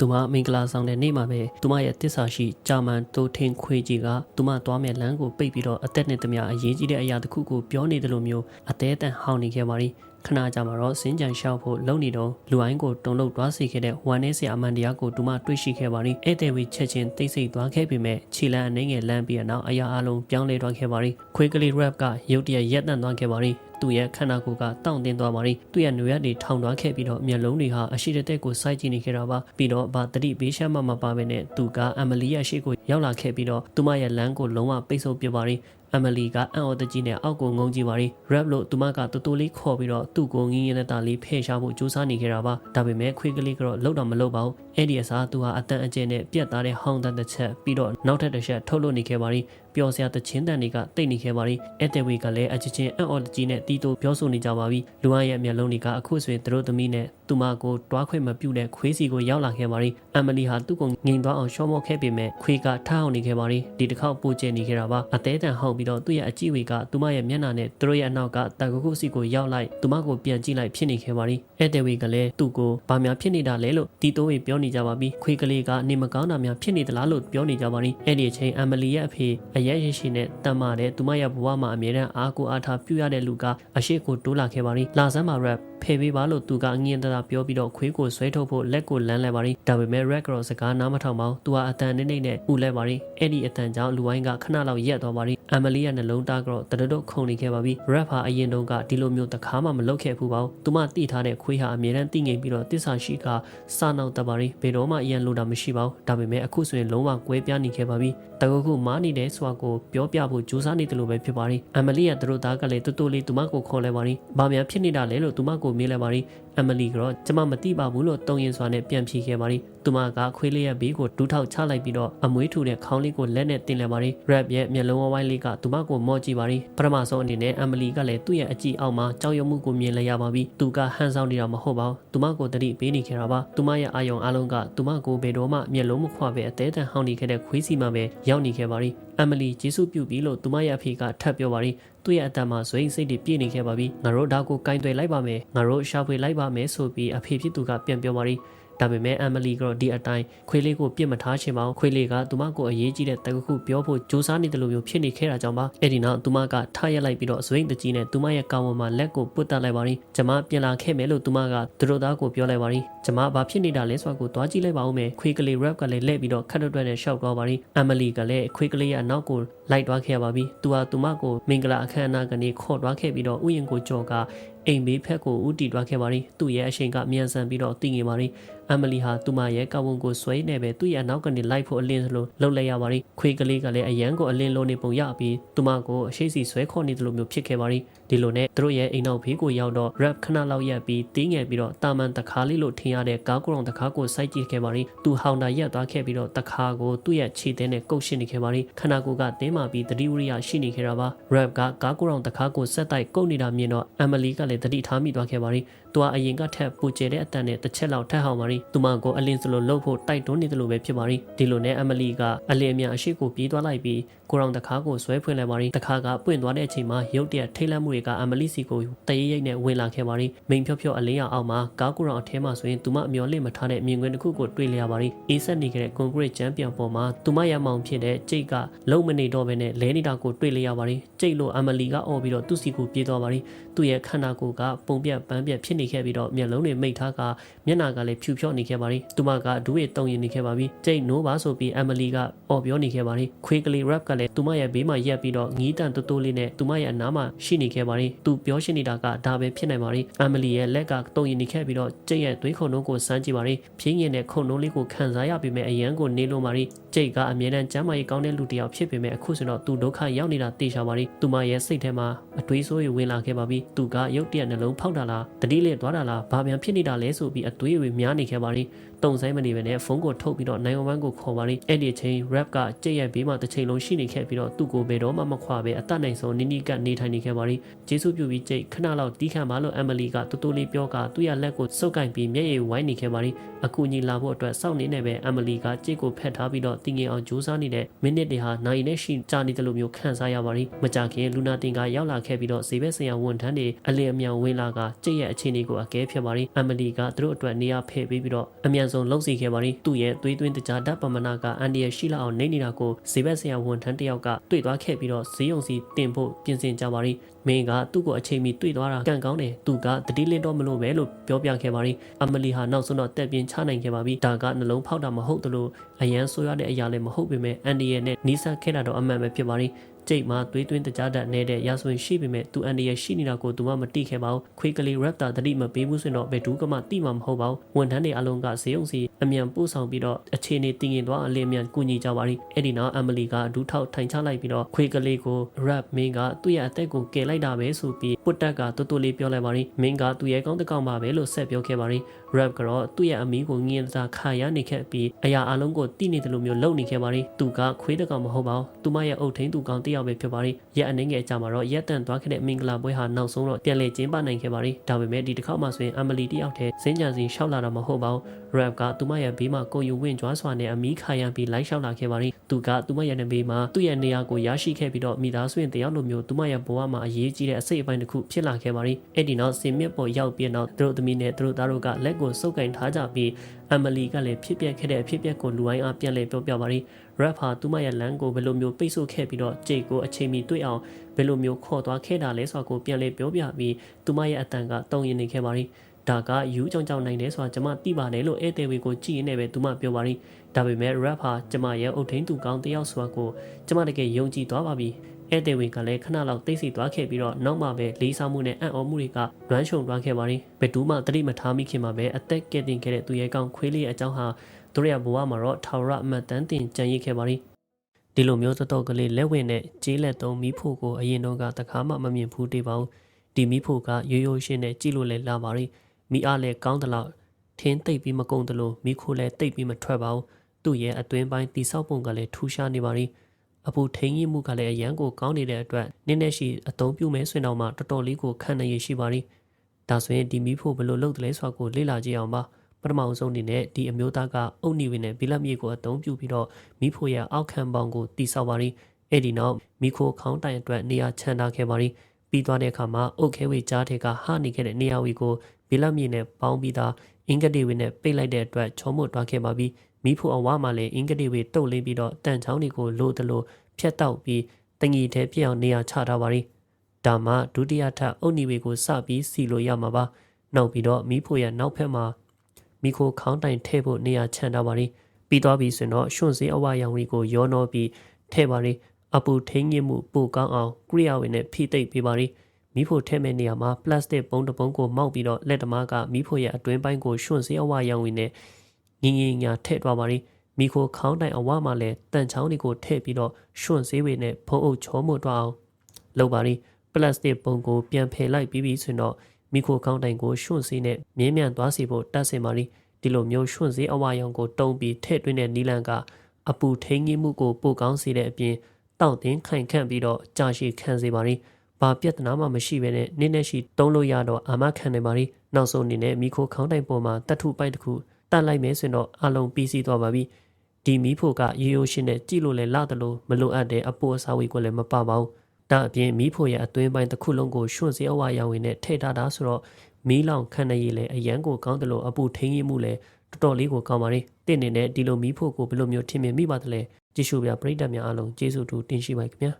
သူမမင်္ဂလာဆောင်တဲ့နေ့မှာပဲသူမရဲ့တစ္ဆာရှိဂျာမန်တိုထင်းခွေးကြီးကသူမသွားမဲ့လမ်းကိုပိတ်ပြီးတော့အသက်နဲ့တမအရေးကြီးတဲ့အရာတစ်ခုကိုပြောနေတယ်လို့မျိုးအသေးအတန်ဟောင်းနေခဲ့ပါရီခဏကြာမှာတော့စင်ကြံလျှောက်ဖို့လုံနေတော့လူအိုင်းကိုတုံလို့တွားစီခဲ့တဲ့ဝမ်နေဆရာအမန်တရားကိုသူမတွေ့ရှိခဲ့ပါရီဧည့်သည်ဝီချက်ချင်းတိတ်ဆိတ်သွားခဲ့ပေမဲ့ခြေလမ်းအနေငယ်လမ်းပြီးတော့အရာအလုံးပြောင်းလဲသွားခဲ့ပါရီခွေးကလေး rap ကရုတ်တရက်ရက်တန့်သွားခဲ့ပါရီ သူ့ရဲ့ခန္ဓာကိုယ်ကတောင့်တင်းသွားပါရီသူ့ရဲ့နွေရက်တွေထောင်သွားခဲ့ပြီးတော့မျက်လုံးတွေဟာအရှိတတဲ့ကိုစိုက်ကြည့်နေခဲ့တာပါပြီးတော့ဘာတတိဘေးရှမ်းမှမပါဘဲနဲ့သူကအမလီရဲ့ရှေ့ကို ရောက်လာခဲ့ပြီးတော့သူမရဲ့လမ်းကိုလုံးဝပိတ်ဆို့ပြပါရီအမလီကအံ့ဩတကြီးနဲ့အောက်ကိုငုံကြည့်ပါရီ rap လို့သူမကတူတူလေးခေါ်ပြီးတော့သူ့ကိုငင်းရတဲ့တာလေးဖဲ့ရှားဖို့ကြိုးစားနေခဲ့တာပါဒါပေမဲ့ခွေးကလေးကတော့လောက်တော့မလောက်ပါဘူးအဲ့ဒီအစားသူဟာအတန်အကျဉ်နဲ့ပြက်သားတဲ့ဟောင်းတန်တစ်ချက်ပြီးတော့နောက်ထပ်တစ်ချက်ထုတ်လို့နေခဲ့ပါရီပျော်စရာတချင်းတန်တွေကတိတ်နေခဲ့ပါရီအဲ့တဲ့ဝေကလည်းအချစ်ချင်းအံ့ဩတကြီးနဲ့တီးတိုးပြောဆိုနေကြပါပြီလူအရဲ့မျက်လုံးတွေကအခုဆိုရင်သူတို့သမီးနဲ့သူမကိုတွားခွင့်မပြုတဲ့ခွေးစီကိုရောက်လာခဲ့ပါရီအမ်မလီဟာသူ့ကိုငိန်သွားအောင်ရှော့မော့ခဲ့ပေမဲ့ခွေးကထားအောင်နေခဲ့ပါရီဒီတစ်ခေါက်ပိုကျနေခဲ့တာပါအသေးတန်ဟောင်းပြီးတော့သူ့ရဲ့အကြည့်ဝေကသူမရဲ့မျက်နှာနဲ့သူတို့ရဲ့အနောက်ကတန်ကုကုစီကိုရောက်လိုက်သူမကိုပြန်ကြည့်လိုက်ဖြစ်နေခဲ့ပါရီအဲ့တဲ့ဝေကလည်းသူ့ကိုဘာများဖြစ်နေတာလဲလို့တီတိုးဝေပြောနေကြပါပြီခွေးကလေးကနေမကောင်းတာများဖြစ်နေသလားလို့ပြောနေကြပါရီအဲ့ဒီအချိန်အမ်မလီရဲ့အဖေအရက်ရရှိနဲ့တမ်းမာတဲ့သူမရဲ့ဘဝမှာအမြဲတမ်းအားကိုအားထားပြုရတဲ့လူကအရှိကိုတိုးလာခဲ့ပါရီလာစမ်းမှာ rap ဖယ်ပေးပါလို့သူကအငင်းတသာပြောပြီးတော့ခွေးကိုဆွဲထုတ်ဖို့လက်ကိုလမ်းလဲပါရီဒါပေမဲ့ red cross စကားနားမထောင်ပါဘူးသူကအတန်နေနေနဲ့ဥလဲပါရီအဲ့ဒီအတန်ကြောင့်လူဝိုင်းကခဏလောက်ရက်သွားပါရီအမလီရဲ့နှလုံးသားကတော့တရတုတ်ခုန်နေခဲ့ပါပြီ rap ဟာအရင်တုန်းကဒီလိုမျိုးတခါမှမလုပ်ခဲ့ဘူးပါဘူးသူမတိထားတဲ့ခွေးဟာအမြဲတမ်းတိငိမ်ပြီးတော့တစ္ဆာရှိကစာနောက်တပါရီဘယ်တော့မှအရင်လိုတာမရှိပါဘူးဒါပေမဲ့အခုဆိုရင်လုံးဝကွဲပြားနေခဲ့ပါပြီတကူခုမားနေတဲ့ဆိုတာကိုပြောပြဖို့ကြိုးစားနေတယ်လို့ပဲဖြစ်ပါရီအမလီရဲ့သူတို့သားကလည်းတူတူလေးသူမကိုခေါ်လဲပါရီဘာများဖြစ်နေတာလဲလို့သူမကိုမေးလဲပါရီအမလီကတော့ကျမမသိပါဘူးလို့တုံရင်စွာနဲ့ပြန်ဖြေခဲ့ပါရီသူမကခွေးလေးရဲ့ဘေးကိုဒူးထောက်ချလိုက်ပြီးတော့အမွေးထူတဲ့ခေါင်းလေးကိုလက်နဲ့တင်လဲပါရီ rap ရဲ့မျက်လုံးဝိုင်းလေးကသူမကိုမော့ကြည့်ပါရီပထမဆုံးအနေနဲ့အမလီကလည်းသူ့ရဲ့အကြည့်အောက်မှာကြောက်ရွံ့မှုကိုမြင်လဲရပါပြီသူကဟန်ဆောင်နေတာမဟုတ်ပါဘူးသူမကိုတတိပေးနေခဲ့တာပါသူမရဲ့အာယုံအလုံးကသူမကိုဘယ်တော့မှမျက်လုံးမခွပဲအသေးတန်ဟောင်းနေခဲ့တဲ့ခွေးစီမှပဲရောက်နေခဲ့ပါရီအမလီကျေးဇူးပြုပြီလို့သူမရဲ့အဖေကထပ်ပြောပါရီသူ့ရဲ့အတန်မှာဇွိမ်းစိတ်တွေပြည့်နေခဲ့ပါပြီငါတို့ဒါကိုကင်တွယ်လိုက်ပါမယ်ငါတို့ရှာဖွေလိုက်ပါမယ်ဆိုပြီးအဖေဖြစ်သူကပြန်ပြောပါရီ ဒါပေမဲ့အမ်မလီကတော့ဒီအတိုင်းခွေးလေးကိုပြစ်မထားချင်ပါဘူးခွေးလေးကသူမကိုအရေးကြီးတဲ့တကူခုပြောဖို့စူးစမ်းနေတယ်လို့မျိုးဖြစ်နေခဲ့တာကြောင့်ပါအဲ့ဒီနောက်သူမကထားရက်လိုက်ပြီးတော့ဇွိန်တကြီးနဲ့သူမရဲ့ကောင်ဝမှာလက်ကိုပုတ်တက်လိုက်ပါရီကျမပြန်လာခဲ့မယ်လို့သူမကသူတို့သားကိုပြောလိုက်ပါရီကျမဘာဖြစ်နေတာလဲဆိုတာကိုသွားကြည့်လိုက်ပါဦးမယ်ခွေးကလေး rap ကလည်းလက်ပြီးတော့ခတ်တွတ်နဲ့ရှောက်သွားပါရီအမ်မလီကလည်းခွေးကလေးရဲ့အနောက်ကိုလိုက်သွားခဲ့ပါပြီသူဟာသူမကိုမင်္ဂလာအခမ်းအနားကနေခေါ်သွားခဲ့ပြီးတော့ဥယျာဉ်ကိုကြော်ကအိမ်ဘေးဖက်ကိုဦးတည်သွားခဲ့ပါရီသူ့ရဲ့အရှိန်ကမြန်ဆန်ပြီးတော့တည်ငင်ပါရီ အမလီဟာသူမရဲ့ကဝန်ကိုဆွဲနေပဲသူ့ရဲ့နောက်ကနေလိုက်ဖို့အလင်းစလို့လှုပ်လိုက်ရပါရီခွေးကလေးကလည်းအရန်ကိုအလင်းလုံးနေပုံရပြီးသူမကိုအရှိစီဆွဲခေါ်နေတယ်လို့မျိုးဖြစ်ခဲ့ပါရီဒီလိုနဲ့သူတို့ရဲ့အိမ်နောက်ဖေးကိုရောက်တော့ rap ခဏလောက်ရက်ပြီးတင်းငယ်ပြီးတော့တာမန်တခါလေးလို့ထင်ရတဲ့ကားကုရုံတခါကိုစိုက်ကြည့်ခဲ့ပါရီသူဟောင်တာရက်သွားခဲ့ပြီးတော့တခါကိုသူ့ရဲ့ခြေသေးနဲ့ကုတ်ရှင်းနေခဲ့ပါရီခန္ဓာကိုယ်ကတင်းမာပြီးတတိဝရိယရှိနေခဲ့တာပါ rap ကကားကုရုံတခါကိုဆက်တိုက်ကုတ်နေတာမြင်တော့အမလီကလည်းတတိထားမိသွားခဲ့ပါရီသူကအရင်ကထက်ပူကျဲတဲ့အတန်နဲ့တစ်ချက်လောက်ထပ်ဟောင်ပါရီသူမကိုအလင်းစလိုလှုပ်ဖို့တိုက်တွန်းနေတယ်လို့ပဲဖြစ်ပါရီဒီလိုနဲ့အမလီကအလင်းအမြအရှိကိုပြေးသွားလိုက်ပြီးကိုရောင်တခါကိုဆွဲဖွင့်လိုက်ပါရီတခါကပွင့်သွားတဲ့အချိန်မှာရုတ်တရက်ထိတ်လန့်မှုတွေကအမလီစီကိုတရေရိတ်နဲ့ဝင်လာခဲ့ပါရီမိန်ဖြော့ဖြော့အလင်းရအောင်မှာကားကိုရောင်အထဲမှာဆိုရင်သူမအမျော်လင့်မထားတဲ့မြင်ကွင်းတစ်ခုကိုတွေ့လျာပါရီအေးဆက်နေခဲ့တဲ့ကွန်ကရစ်ချန်ပီယံပေါ်မှာသူမရမောင်ဖြစ်တဲ့ကျိတ်ကလုံမနေတော့ဘဲနဲ့လဲနေတာကိုတွေ့လျာပါရီကျိတ်လို့အမလီကအော်ပြီးတော့သူ့စီကိုပြေးသွားပါရီသူ့ရဲ့ခန္ဓာကိုယ်ကပုံပြက်ပန်းပြက်ဖြစ်နေခဲ့ပြီးတော့မျက်လုံးတွေမိတ်ထားကမျက်နှာကလည်းဖြူဖြော့နေခဲ့ပါရီသူမကဒူးရတုံရင်နေခဲ့ပါပြီကျိတ်နိုးပါဆိုပြီးအမလီကအော်ပြောနေခဲ့ပါရီခွေးကလေး rap ကလည်းသူမရဲ့ဘေးမှာရက်ပြီးတော့ငီးတန်တိုးတိုးလေးနဲ့သူမရဲ့အနားမှာရှိနေခဲ့ပါရီသူပြောရှိနေတာကဒါပဲဖြစ်နိုင်ပါရီအမလီရဲ့လက်ကတုံရင်နေခဲ့ပြီးတော့ကျိတ်ရဲ့သွေးခုံနှုံးကိုစမ်းကြည့်ပါရီဖြင်းရင်တဲ့ခုံနှုံးလေးကိုခံစားရပေမဲ့အရန်ကိုနေလို့ပါရီကျိတ်ကအမြဲတမ်းကျမ်းမာရေးကောင်းတဲ့လူတစ်ယောက်ဖြစ်ပေမဲ့အခုဆိုတော့သူဒုက္ခရောက်နေတာတေချာပါရီသူမရဲ့စိတ်ထဲမှာအတွေးဆိုးတွေဝင်လာခဲ့ပါပြီသူကရုတ်တရက်နှလုံးဖောက်တာလားတတိလေးသွားတာလားဘာပြန်ဖြစ်နေတာလဲဆိုပြီးအတွေးတွေများနေခဲ့ပါရီတုံဆိုင်မနေပဲနဲ့ဖုန်းကိုထုတ်ပြီးတော့နိုင်ဝမ်ကိုခေါ်ပါရီအဲ့ဒီအချိန် rap ကကြက်ရဲ့ဘေးမှာတစ်ချိန်လုံးရှိနေခဲ့ပြီးတော့သူ့ကိုဘယ်တော့မှမခွာပဲအသက်နိုင်ဆုံးနီးနီးကနေထိုင်နေခဲ့ပါရီဂျေဆုပြုပြီးကြိတ်ခဏလောက်တီးခံပါလို့အမလီကတူတူလေးပြောကသူ့ရဲ့လက်ကိုစုပ်ကင်ပြီးမျက်ရည်ဝိုင်းနေခဲ့ပါရီအခုညီလာဖို့အတွက်စောင့်နေနေပဲအမလီကကြိတ်ကိုဖက်ထားပြီးတော့တင်းငင်အောင်ကြိုးစားနေတဲ့မိနစ်တွေဟာနိုင်နဲ့ရှိကြာနေတယ်လို့မျိုးခံစားရပါရီမကြခင်လူနာတင်ကရောက်လာခဲ့ပြီးတော့ဈေးဘက်ဆိုင်ရာဝန်ထမ်းတွေအလင်းအမြန်ဝင်လာကကြိတ်ရဲ့အခြေအနေကိုအကဲဖြတ်ပါရီအမလီကသူတို့အတွက်နေရာဖယ်ပေးပြီးတော့အမြန်ဆုံးလှုပ်စီခဲ့ပါရီသူ့ရဲ့သွေးသွင်းတကြားဓာတ်ပမာဏကအန်ဒီရရှိလောက်အောင်နေနေတာကိုဈေးဘက်ဆရာဝန်ထမ်းတစ်ယောက်ကတွေ့သွားခဲ့ပြီးတော့ဈေးုံစီတင်ဖို့ပြင်ဆင်ကြပါရီမင်းကသူ့ကိုအချိန်မီတွေ့သွားတာကံကောင်းတယ်သူကတတိလင်းတော့မလို့ပဲလို့ပြောပြခဲ့ပါရီအမလီဟာနောက်ဆုံးတော့တက်ပြင်းချနိုင်ခဲ့ပါပြီဒါကနှလုံးဖောက်တာမဟုတ်သလိုအရန်ဆိုးရတဲ့အရာလည်းမဟုတ်ပေမဲ့အန်ဒီရနဲ့နီးစပ်ခဲ့တာတော့အမှန်ပဲဖြစ်ပါရီကျိ တ်မှာသွေးသွင်းတကြားတတ်နေတဲ့ရာဇဝင်ရှိပေမဲ့သူအန်ဒီရရှိနေတာကိုသူမှမတိခဲ့ပါဘူးခွေးကလေး rap တာတတိမပေးဘူးဆိုရင်တော့ဘယ်သူကမှတိမှာမဟုတ်ပါဘူးဝန်ထမ်းတွေအလုံးကဈေးုံစီအမြန်ပို့ဆောင်ပြီးတော့အခြေအနေတည်ငြိမ်သွားအလင်းမြန်ကူညီကြပါရီအဲ့ဒီနောက်အမလီကဒူးထောက်ထိုင်ချလိုက်ပြီးတော့ခွေးကလေးကို rap မင်းကသူ့ရဲ့အသက်ကိုကယ်လိုက်တာပဲဆိုပြီးပုတ်တက်ကတူတူလေးပြောလိုက်ပါရီမင်းကသူ့ရဲ့ကောင်းတကောင်ပါပဲလို့ဆက်ပြောခဲ့ပါရီ rap ကတော့သူ့ရဲ့အမီးကိုငင်းစားခါရနေခဲ့ပြီးအရာအလုံးကိုတိနေတယ်လို့မျိုးလုပ်နေခဲ့ပါရီသူကခွေးတကောင်မဟုတ်ပါဘူးသူမရဲ့အုတ်ထင်းသူကောင်တယောက်ပဲဖြစ်ပါရီရက်အနေငယ်အကြမှာတော့ရက်တန်သွားခဲ့တဲ့မင်္ဂလာပွဲဟာနောက်ဆုံးတော့ပြန်လည်ကျင်းပနိုင်ခဲ့ပါရီဒါပေမဲ့ဒီတစ်ခေါက်မှဆိုရင်အမလီတယောက်တည်းစင်းကြံစီရှောက်လာတာမဟုတ်ပါဘူး rap ကသူမရဲ့ဘေးမှာကိုယူဝင့်ကြွားစွာနဲ့အမီးခါရပြီးလိုက်လျှောက်လာခဲ့ပါရီသူကသူမရဲ့နေဘေးမှာသူ့ရဲ့နေရာကိုရရှိခဲ့ပြီးတော့မိသားစုရင်တယောက်လိုမျိုးသူမရဲ့ဘဝမှာအရေးကြီးတဲ့အစိတ်အပိုင်းတစ်ခုဖြစ်လာခဲ့ပါရီအဲ့ဒီနောက်စင်မြစ်ပေါ်ရောက်ပြီးတော့သူတို့သမီးနဲ့သူတို့သားတို့ကလက်ကိုစုပ်ကင်ထားကြပြီး အမလီကလည်းဖြစ်ပျက်ခဲ့တဲ့အဖြစ်ပျက်ကိုလူတိုင်းအားပြန်လည်ပြောပြပါရီ rap ဟာသူမရဲ့လမ်းကိုဘယ်လိုမျိုးပိတ်ဆို့ခဲ့ပြီးတော့ကြိတ်ကိုအချိန်မီတွေ့အောင်ဘယ်လိုမျိုးခေါ်သွားခဲ့တာလဲဆိုတာကိုပြန်လည်ပြောပြပြီးသူမရဲ့အတန်ကတုံရင်နေခဲ့ပါရီဒါကယူကြောင်ကြောင်နိုင်တယ်ဆိုတာကျွန်မသိပါတယ်လို့ဧည့်သည်တွေကိုကြည့်ရင်းနဲ့ပဲသူမပြောပါရီဒါပေမဲ့ rap ဟာကျွန်မရဲ့အုတ်ထင်းသူကောင်းတယောက်ဆိုတာကိုကျွန်မတကယ်ယုံကြည်သွားပါပြီ ဧည့်သည်တွေကလည်းခဏလောက်သိသိသွားခဲ့ပြီးတော့နောက်မှပဲလေးစားမှုနဲ့အံ့ဩမှုတွေကလွမ်းခြုံသွားခဲ့ပါရီဘယ်သူမှတတိမထားမိခင်မှာပဲအသက်ကဲတင်ခဲ့တဲ့သူရဲ့ကောင်းခွေးလေးအကြောင်းဟာသူရရဲ့ဘဝမှာတော့ထာဝရအမတ်တန်းတင်ကြံရစ်ခဲ့ပါရီဒီလိုမျိုးသတော့ကလေးလက်ဝင်နဲ့ကြေးလက်သုံးမိဖို့ကိုအရင်တော့ကတခါမှမမြင်ဘူးတေးပါဘူးဒီမိဖို့ကရိုးရိုးရှင်းနဲ့ကြည့်လို့လည်းလာပါရီမိအားလည်းကောင်းသလောက်ထင်းသိပ်ပြီးမကုံတလို့မိခိုလည်းသိပ်ပြီးမထွက်ပါဘူးသူ့ရဲ့အတွင်းပိုင်းတိဆောက်ပုံကလည်းထူးခြားနေပါရီ အပူထိန်ကြီးမှုကလည်းအရန်ကိုကောင်းနေတဲ့အတွက်နင်းနဲ့ရှိအသုံးပြုမဲဆွင်တော့မှတော်တော်လေးကိုခံနိုင်ရရှိပါရီဒါဆိုရင်ဒီမိဖို့ဘယ်လိုလုပ်တယ်လဲဆိုတာကိုလေ့လာကြည့်အောင်ပါပထမအဆုံးအနေနဲ့ဒီအမျိုးသားကအုတ်နီဝင်နဲ့ဘီလက်မြေကိုအသုံးပြုပြီးတော့မိဖို့ရဲ့အောက်ခံပေါင်ကိုတိဆောက်ပါရီအဲ့ဒီနောက်မိခိုခေါင်းတိုင်အတွက်နေရာချန်ထားခဲ့ပါရီပြီးသွားတဲ့အခါမှာအုတ်ခဲဝေကြားထဲကဟာနေခဲ့တဲ့နေရာဝီကိုဘီလက်မြေနဲ့ပေါင်းပြီးသားအင်္ဂတိဝေနဲ့ပိတ်လိုက်တဲ့အတွက်ချောမွတ်သွားခဲ့ပါပြီ မိဖို့အဝမှာလည်းအင်္ဂတိဝေတုတ်လင်းပြီးတော့တန်ချောင်းတွေကိုလိုတလို့ဖြတ်တောက်ပြီးတငီထဲပြည့်အောင်နေရာချထားပါရီဒါမှဒုတိယထပ်အုတ်နီဝေကိုစပြီးစီလို့ရမှာပါနောက်ပြီးတော့မိဖို့ရဲ့နောက်ဖက်မှာမိခိုခေါင်းတိုင်ထဲ့ဖို့နေရာချန်ထားပါရီပြီးသွားပြီဆိုရင်တော့ရွှွန့်စေးအဝရောင်ကြီးကိုရောနှောပြီးထဲ့ပါရီအပူထိန်ငင်မှုပိုကောင်းအောင်ကိရိယာဝင်နဲ့ဖိသိပ်ပေးပါရီမိဖို့ထဲမဲ့နေရာမှာပလတ်စတစ်ပုံတစ်ပုံကိုမောက်ပြီးတော့လက်သမားကမိဖို့ရဲ့အတွင်းပိုင်းကိုရွှွန့်စေးအဝရောင်ဝင်နဲ့ ငင်းငင်းညာထည့်သွားပါရီမိခိုခေါင်းတိုင်အဝမှာလည်းတန်ချောင်းတွေကိုထည့်ပြီးတော့ရွှွန့်စေးဝေနဲ့ဖုံးအုပ်ချောမှုတော့အောင်လုပ်ပါရီပလတ်စတစ်ပုံကိုပြန်ဖယ်လိုက်ပြီးပြီဆိုရင်တော့မိခိုခေါင်းတိုင်ကိုရွှွန့်စေးနဲ့မြင်းမြန်သွားစီဖို့တတ်စင်ပါရီဒီလိုမျိုးရွှွန့်စေးအဝရောင်ကိုတုံးပြီးထည့်သွင်းတဲ့နီလန်ကအပူထိန်ကြီးမှုကိုပိုကောင်းစေတဲ့အပြင်တောင့်တင်းခိုင်ခန့်ပြီးတော့ကြာရှည်ခံစေပါရီဘာပြဿနာမှမရှိဘဲနဲ့နင်းနဲ့ရှိတုံးလို့ရတော့အာမခံနေပါရီနောက်ဆုံးအနေနဲ့မိခိုခေါင်းတိုင်ပေါ်မှာတတ်ထုပိုက်တစ်ခု တတ်လိုက်မယ်ဆိုရင်တော့အလုံးပြီးစီးသွားပါပြီဒီမီးဖို့ကရေရိုးရှင်းနဲ့ကြည့်လို့လည်းလာတယ်လို့မလိုအပ်တဲ့အပိုးအစားဝေးကိုလည်းမပပါဘူးဒါအပြင်မီးဖို့ရဲ့အတွင်းပိုင်းတစ်ခုလုံးကိုရွှွန့်စေးအဝါရောင်ဝင်နဲ့ထည့်ထားတာဆိုတော့မီးလောင်ခံနေရည်လည်းအရန်ကိုကောင်းတယ်လို့အပူထိန်ကြီးမှုလည်းတော်တော်လေးကိုကောင်းပါလေတင့်နေနဲ့ဒီလိုမီးဖို့ကိုဘယ်လိုမျိုးထင်မြင်မိပါသလဲကြည့်ရှုပြပရိသတ်များအားလုံးကျေးဇူးတူတင်ရှိပါခင်ဗျာ